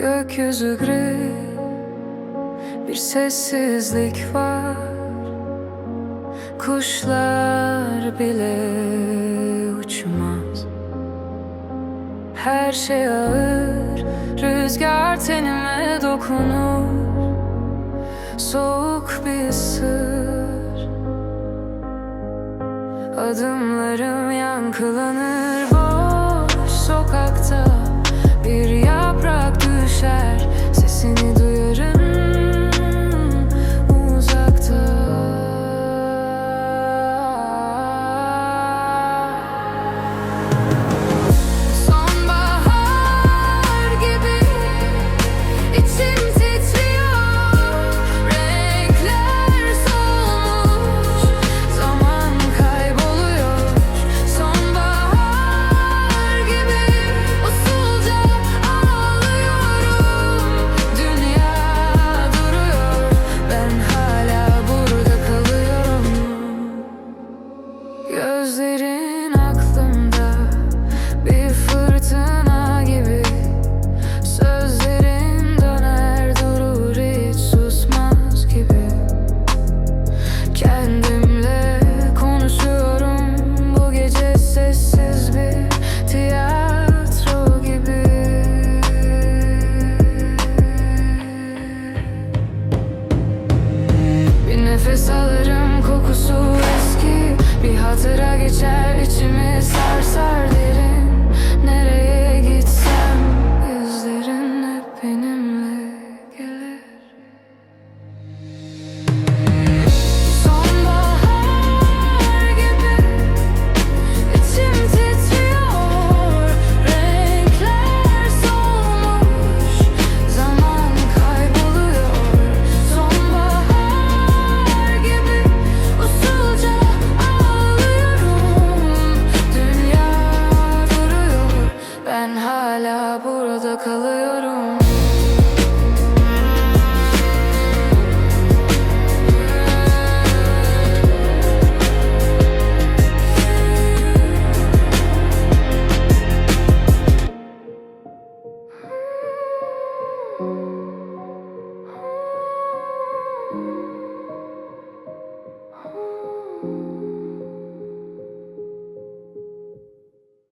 Gökyüzü gri. Bir sessizlik var. Kuşlar bile uçmaz. Her şey ağır. Rüzgar tenime dokunur. Soğuk bir sır. Adımlarım yankılanır. Ağlıyorum mm-hmm. Oh